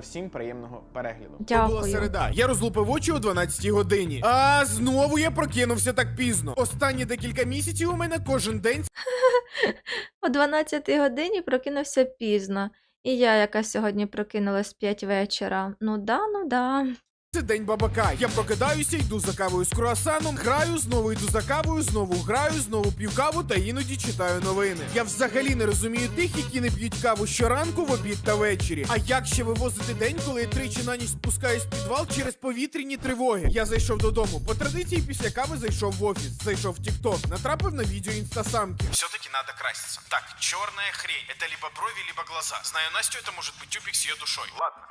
Всім приємного перегляду. То була середа. Я розлупив очі о 12 годині. А знову я прокинувся так пізно. Останні декілька місяців у мене кожен день О 12 годині прокинувся пізно. І я, яка сьогодні прокинулась 5 вечора. Ну да, ну да. це день бабака. Я прокидаюся, йду за кавою з круасаном, граю, знову йду за кавою, знову граю, знову п'ю каву та іноді читаю новини. Я взагалі не розумію тих, які не п'ють каву щоранку, в обід та ввечері. А як ще вивозити день, коли я тричі на ніч спускаюсь в підвал через повітряні тривоги? Я зайшов додому. По традиції після кави зайшов в офіс, зайшов в Тікток, натрапив на відео інстасамки. Все-таки надо краситься. Так, черная хрень. Это либо брови, либо глаза. Знаю Настю, это может быть тюбик с ее душой. Ладно.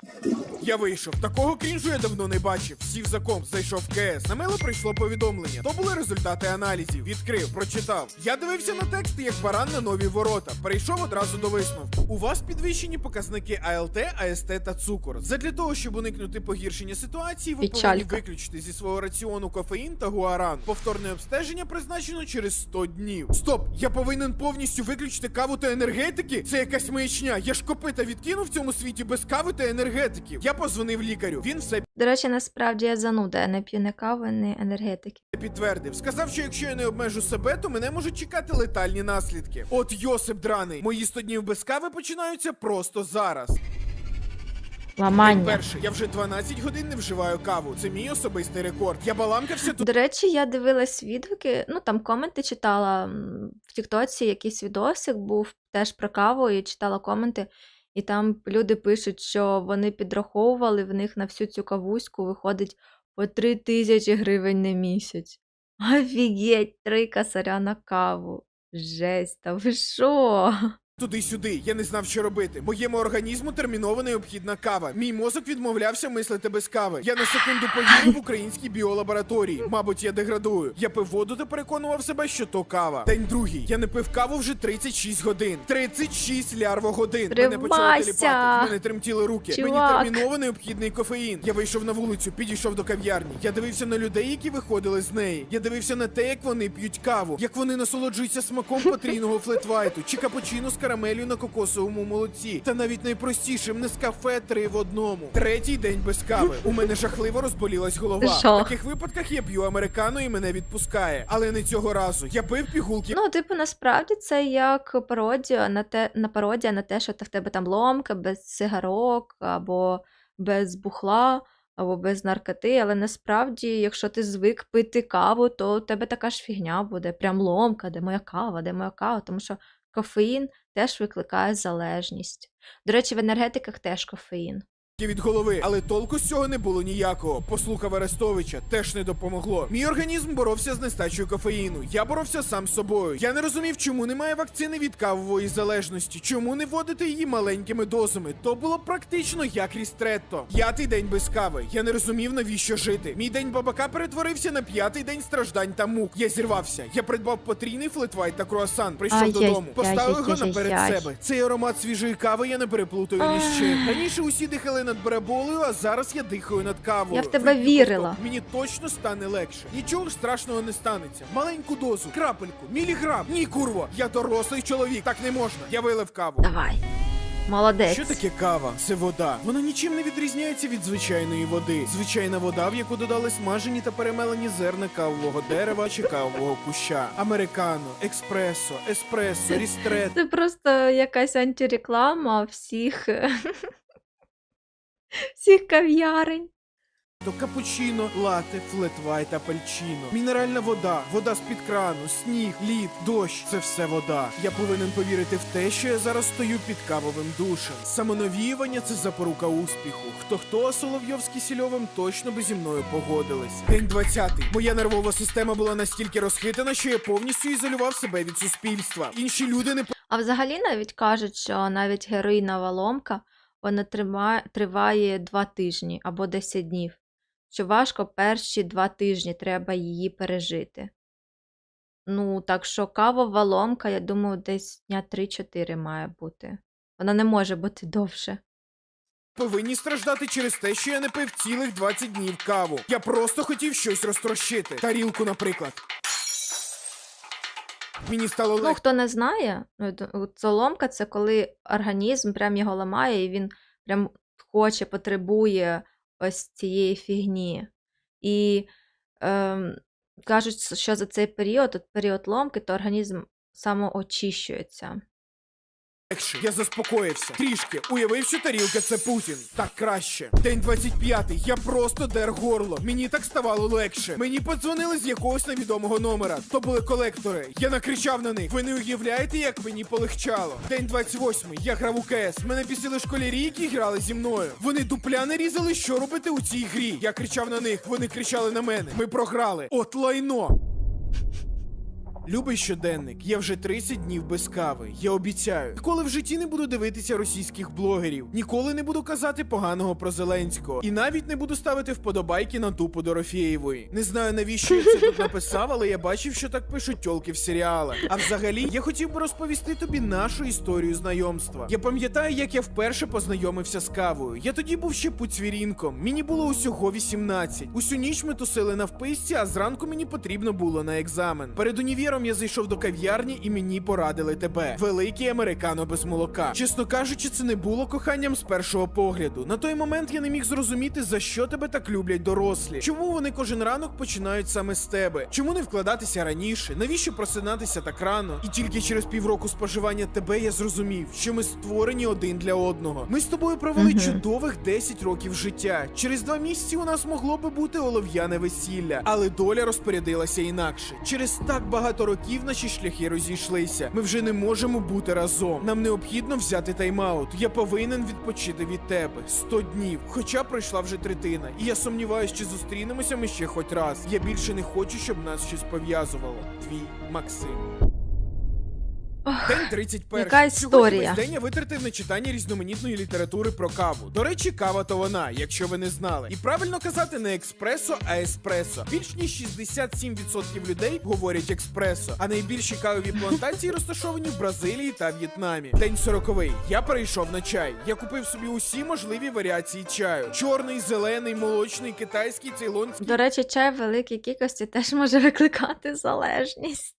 Я вийшов. Такого крінжу я давно не бачив. Сів за комп, зайшов в КС. На мило прийшло повідомлення. То були результати аналізів. Відкрив, прочитав. Я дивився на тексти, як баран на нові ворота. Перейшов одразу до висновку. У вас підвищені показники АЛТ, АСТ та цукор. Задля того, щоб уникнути погіршення ситуації, ви повинні виключити зі свого раціону кофеїн та гуаран. Повторне обстеження призначено через 100 днів. Стоп! Я повинен повністю виключити каву та енергетики? Це якась маячня. Я ж копита відкинув в цьому світі без кави та енергетиків. Я позвонив лікарю. Він все До речі, насправді я зануда, я не п'ю не кави, не енергетики. підтвердив. Сказав, що якщо я не обмежу себе, то мене можуть чекати летальні наслідки. От Йосип драний, мої 100 днів без кави починаються просто зараз. Ламання. Перше, я вже 12 годин не вживаю каву. Це мій особистий рекорд. Я баламкався тут. До речі, я дивилась відгуки, ну там коменти читала м, в Тіктоці, якийсь відосик був теж про каву, і читала коменти, і там люди пишуть, що вони підраховували в них на всю цю кавуську виходить по 3 тисячі гривень на місяць. Офігеть, три косаря на каву. Жесть, та ви що? Туди-сюди, я не знав, що робити. Моєму організму терміново необхідна кава. Мій мозок відмовлявся мислити без кави. Я на секунду повірив в українській біолабораторії. Мабуть, я деградую. Я пив воду та переконував себе, що то кава. День другий. Я не пив каву вже 36 годин. 36 лярво-годин. Мене почало теліпати. В мене тремтіли руки. Мені терміново необхідний кофеїн. Я вийшов на вулицю, підійшов до кав'ярні. Я дивився на людей, які виходили з неї. Я дивився на те, як вони п'ють каву, як вони насолоджуються смаком потрійного флетвайту чи капучино з карамелью на кокосовому молоці. Та навіть найпростішим кафе три в одному. Третій день без кави. У мене жахливо розболілась голова. В таких випадках я п'ю американо і мене відпускає. Але не цього разу. Я пив пігулки Ну, типу, насправді це як пародія на те, на пародія на те, що в тебе там ломка без цигарок, або без бухла, або без наркоти. Але насправді, якщо ти звик пити каву, то у тебе така ж фігня буде. Прям ломка, де моя кава, де моя кава, тому що кофеїн теж викликає залежність. До речі, в енергетиках теж кофеїн. Від голови, але толку з цього не було ніякого. Послухав Арестовича, теж не допомогло. Мій організм боровся з нестачею кофеїну. Я боровся сам з собою. Я не розумів, чому немає вакцини від кавової залежності, чому не вводити її маленькими дозами. То було практично як рістретто. П'ятий день без кави. Я не розумів, навіщо жити. Мій день бабака перетворився на п'ятий день страждань та мук. Я зірвався. Я придбав потрійний флетвайт та круасан. Прийшов Ай-яй-яй, додому, поставив його наперед себе. Цей аромат свіжої кави я не переплутаю ні з чим. Раніше усі дихали над бараболею, а зараз я дихаю над кавою. Я в тебе Вип'ю вірила. ковток, Мені точно стане легше. Нічого ж страшного не станеться. Маленьку дозу, крапельку, міліграм. Ні, курво, я дорослий чоловік. Так не можна. Я вилив каву. Давай. Молодець. Що таке кава? Це вода. Вона нічим не відрізняється від звичайної води. Звичайна вода, в яку додали смажені та перемелені зерна кавового дерева чи кавового куща. Американо, експресо, еспресо, рістретто. Це просто якась антиреклама всіх, всіх кав'ярень. То капучино, лате, флетвайт, апельчино, мінеральна вода, вода з-під крану, сніг, лід, дощ це все вода. Я повинен повірити в те, що я зараз стою під кавовим душем. Самонавіювання це запорука успіху. Хто хто, а Соловйов з Кісільовим точно би зі мною погодились. День 20. Моя нервова система була настільки розхитана, що я повністю ізолював себе від суспільства. Інші люди не А взагалі навіть кажуть, що навіть героїнова ломка вона триває два тижні або 10 днів. Що важко перші два тижні треба її пережити. Ну, так що кавова ломка, я думаю, десь дня 3-4 має бути. Вона не може бути довше. повинні страждати через те, що я не пив цілих 20 днів каву. Я просто хотів щось розтрощити. Тарілку, наприклад. Мені стало Ну, хто не знає, ну, соломка це коли організм прям його ламає, і він прям хоче, потребує ось цієї фігні. І ем, кажуть, що за цей період, от період ломки, то організм самоочищується. Легше. Я заспокоївся. Трішки. Уявив, що тарілка це Путін. Так краще. День 25. Я просто дер горло. Мені так ставало легше. Мені подзвонили з якогось невідомого номера. То були колектори. Я накричав на них. Ви не уявляєте, як мені полегчало. День 28. Я грав у КС. Мене пісіли школярі, які грали зі мною. Вони дупля не різали, що робити у цій грі. Я кричав на них, вони кричали на мене. Ми програли. От лайно. Любий щоденник, я вже 30 днів без кави. Я обіцяю. Ніколи в житті не буду дивитися російських блогерів. Ніколи не буду казати поганого про Зеленського. І навіть не буду ставити вподобайки на тупу Дорофєєвої. Не знаю навіщо я це тут написав, але я бачив, що так пишуть тьолки в серіалах. А взагалі, я хотів би розповісти тобі нашу історію знайомства. Я пам'ятаю, як я вперше познайомився з кавою. Я тоді був ще пуцвірінком. Мені було усього 18. Усю ніч ми тусили на вписці, а зранку мені потрібно було на екзамен. Перед універом я зайшов до кав'ярні і мені порадили тебе. Великий американо без молока. Чесно кажучи, це не було коханням з першого погляду. На той момент я не міг зрозуміти, за що тебе так люблять дорослі. Чому вони кожен ранок починають саме з тебе? Чому не вкладатися раніше? Навіщо просинатися так рано? І тільки через півроку споживання тебе я зрозумів, що ми створені один для одного. Ми з тобою провели Мгм. чудових 10 років життя. Через два місяці у нас могло би бути олов'яне весілля, але доля розпорядилася інакше. Через так багато років наші шляхи розійшлися. Ми вже не можемо бути разом. Нам необхідно взяти тайм-аут. Я повинен відпочити від тебе 100 днів. Хоча пройшла вже третина, і я сумніваюся, чи зустрінемося ми ще хоч раз. Я більше не хочу, щоб нас щось пов'язувало. Твій Максим. Ох, День 31. Яка історія? день я витратив на читання різноманітної літератури про каву. До речі, кава то вона, якщо ви не знали. І правильно казати не експресо, а еспресо. Більш ніж 67% людей говорять експресо, а найбільші кавові плантації розташовані в Бразилії та В'єтнамі. День 40. Я перейшов на чай. Я купив собі усі можливі варіації чаю: чорний, зелений, молочний, китайський, цейлонський До речі, чай в великій кількості теж може викликати залежність.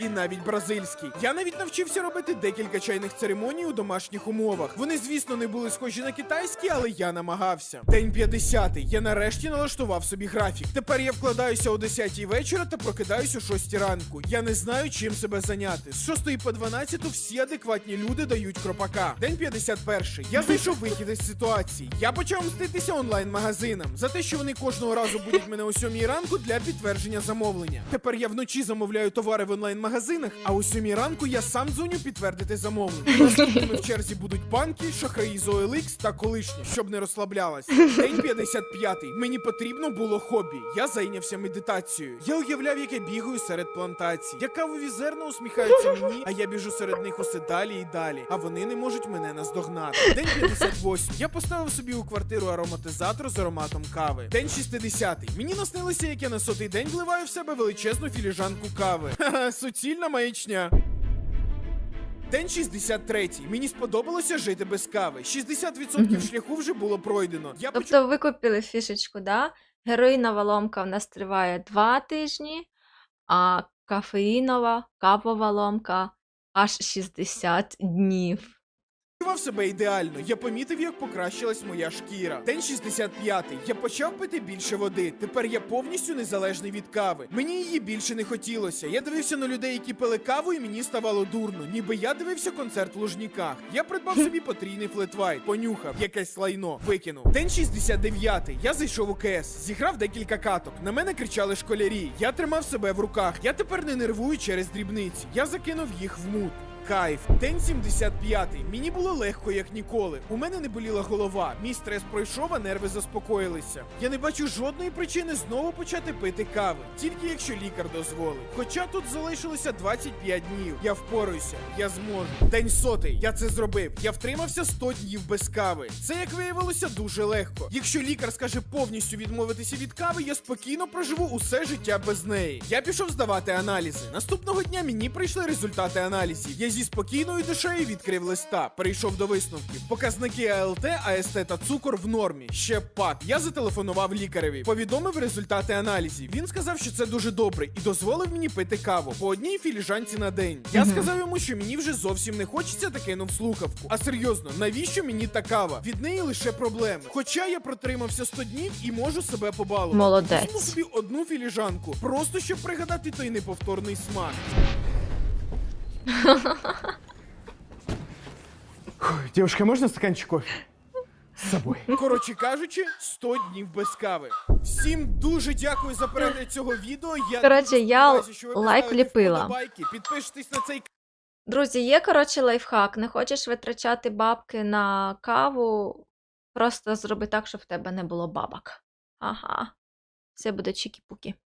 І навіть бразильський. Я навіть навчився робити декілька чайних церемоній у домашніх умовах. Вони, звісно, не були схожі на китайські, але я намагався. День 50. Я нарешті налаштував собі графік. Тепер я вкладаюся о 10 вечора та прокидаюся о 6 ранку. Я не знаю, чим себе зайняти. З 6 по 12 всі адекватні люди дають кропака. День 51. Я знайшов вихід із ситуації. Я почав мститися онлайн-магазинам за те, що вони кожного разу будуть мене о 7 ранку для підтвердження замовлення. Тепер я вночі замовляю товари в онлайн-магазинах, а о 7 ранку я сам дзвоню підтвердити замовлення. Наступними в черзі будуть банки, шахраї з OLX та колишні, щоб не розслаблялась. День 55. Мені потрібно було хобі. Я зайнявся медитацією. Я уявляв, як я бігаю серед плантацій. Я кавові зерна усміхаються мені, а я біжу серед них усе далі і далі. А вони не можуть мене наздогнати. День 58. Я поставив собі у квартиру ароматизатор з ароматом кави. День 60. Мені наснилося, як я на сотий день вливаю в себе величезну філіжанку кави. Ха-ха, суцільна маячня. День 63. Мені сподобалося жити без кави. 60% Мгм. шляху вже було пройдено. Я Тобто ви купили фішечку, да? Героїнова ломка в нас триває 2 тижні, а кафеїнова, кавова ломка аж 60 днів. Відчував себе ідеально. Я помітив, як покращилась моя шкіра. День 65. Я почав пити більше води. Тепер я повністю незалежний від кави. Мені її більше не хотілося. Я дивився на людей, які пили каву, і мені ставало дурно. Ніби я дивився концерт в Лужніках. Я придбав собі потрійний флетвайт, понюхав, якесь лайно, викинув. День 69. Я зайшов у КС, зіграв декілька каток. На мене кричали школярі. Я тримав себе в руках. Я тепер не нервую через дрібниці. Я закинув їх в мут. Кайф. День 75. Мені було легко, як ніколи. У мене не боліла голова. Мій стрес пройшов, а нерви заспокоїлися. Я не бачу жодної причини знову почати пити кави, тільки якщо лікар дозволить. Хоча тут залишилося 25 днів. Я впораюся, я зможу. День сотий. Я це зробив. Я втримався 100 днів без кави. Це, як виявилося, дуже легко. Якщо лікар скаже повністю відмовитися від кави, я спокійно проживу усе життя без неї. Я пішов здавати аналізи. Наступного дня мені прийшли результати аналізів. Я зі спокійною душею відкрив листа, перейшов до висновків. Показники АЛТ, АСТ та цукор в нормі. Ще пак. Я зателефонував лікареві, повідомив результати аналізів. Він сказав, що це дуже добре, і дозволив мені пити каву по одній філіжанці на день. Я сказав йому, що мені вже зовсім не хочеться та кинув слухавку. А серйозно, навіщо мені та кава? Від неї лише проблеми. Хоча я протримався 100 днів і можу себе побалувати. Молодець. Візьму собі одну філіжанку, просто щоб пригадати той неповторний смак. Девушка, можно стаканчик кофе? С собой. Коротше кажучи, 100 днів без кави. Всім дуже дякую за перегляд цього відео. Я Коротше, я лайк вподобайки, Підпишитесь на цей Друзі, є, коротше, лайфхак. Не хочеш витрачати бабки на каву, просто зроби так, щоб в тебе не було бабок. Ага. Все буде чікі-пукі.